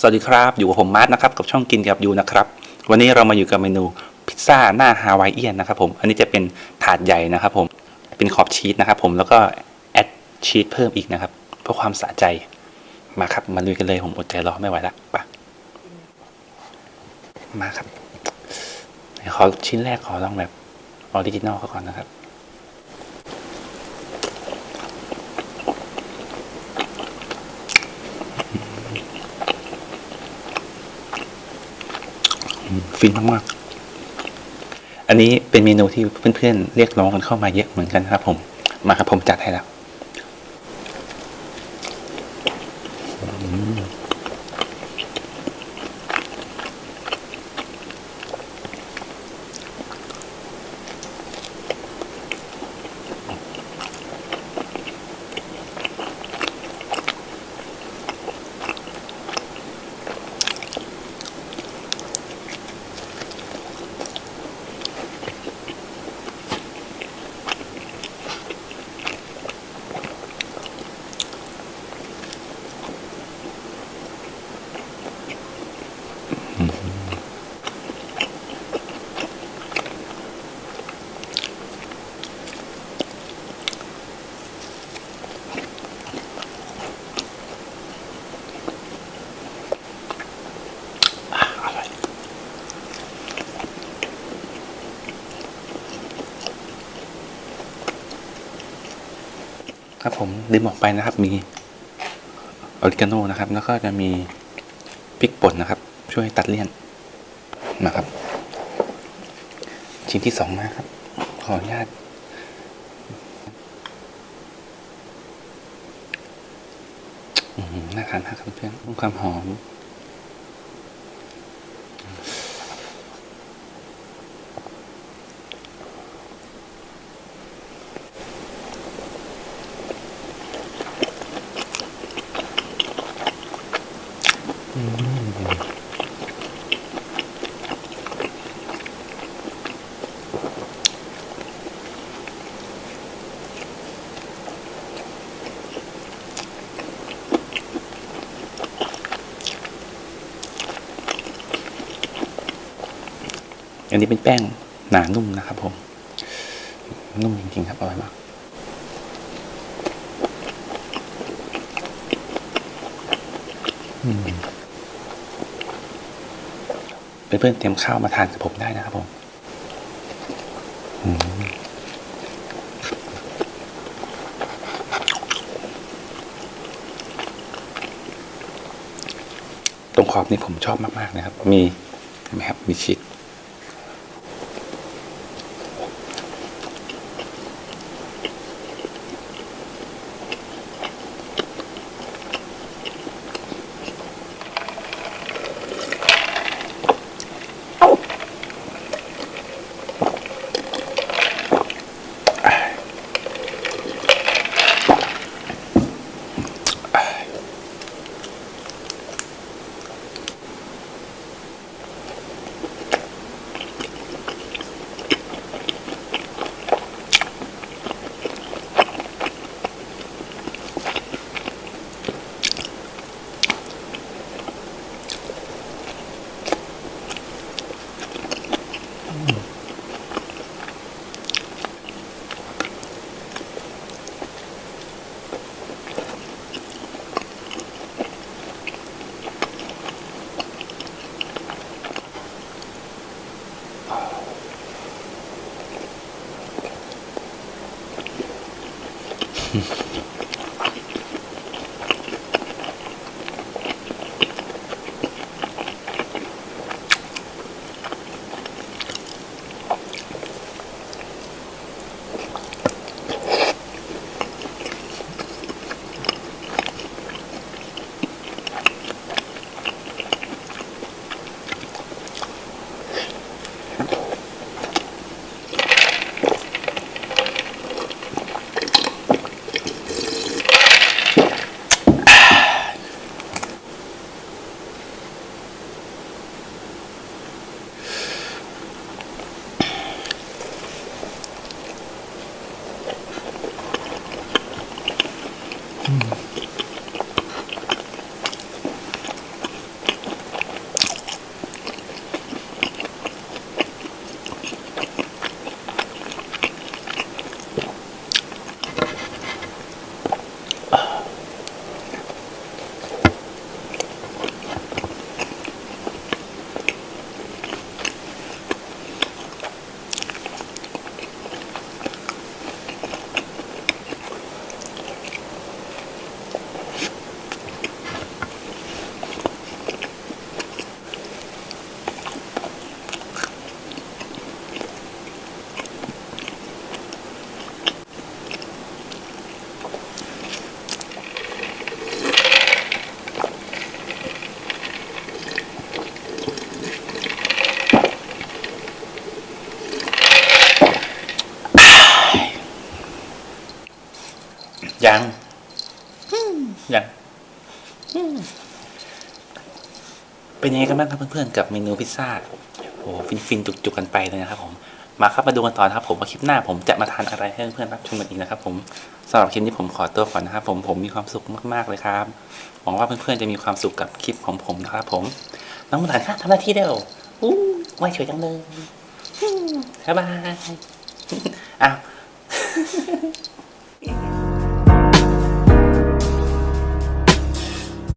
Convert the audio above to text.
สวัสดีครับอยู่กับผมมาร์ทนะครับกับช่องกินกับยูนะครับวันนี้เรามาอยู่กับเมนูพิซซ่าหน้าฮาวายเอียนนะครับผมอันนี้จะเป็นถาดใหญ่นะครับผมเป็นขอบชีสนะครับผมแล้วก็แอดชีสเพิ่มอีกนะครับเพื่อความสะใจมาครับมาลุยกันเลยผมอดใจรอไม่ไหวละปะมาครับขอชิ้นแรกขอลองแบบออริจินอลก่อนนะครับ ฟินมากๆ อันนี้เป็นเมนูที่เพื่อนๆ เรียกร้องกันเข้ามาเยอะเหมือนกันครับผม มาครับผมจัดให้แล้ว ครับผมลืมออกไปนะครับ มีออริกาโนนะครับ แล้วก็จะมีพริกป่นนะครับ ช่วยตัดเลี่ยนนะครับ ชิ้นที่สองนะครับ ขออนุญาตน่าทานมากครับเพื่อนความหอม อันนี้เป็นแป้งหนานุ่มนะครับผม นุ่มจริงๆครับอร่อยมากเพื่อนๆเตรียมข้าวมาทานกับผมได้นะครับผมตรงขอบนี่ผมชอบมากๆนะครับ มีเห็นไหมครับ มีชีส ยังยังเป็นยังไงกันบ้างครับเพื่อนๆกับเมนูพิซซ่าโอ้ฟินฟินๆจุกๆกันไปเลยนะครับ ผม มาครับมาดูกันต่อนะครับ ผมว่าคลิปหน้าผมจะมาทานอะไรให้เพื่อนๆรับชมกันอีกนะครับ ผมสำหรับคลิปนี้ผมขอตัวก่อนนะครับ ผมผมมีความสุขมากๆเลยครับหวังว่าเพื่อนๆจะมีความสุขกับคลิปของผมนะครับ ผม น้องหลานค่ะทำหน้าที่เร็วอู้ไว้เฉยจังเลยบ๊ายบายอ้าว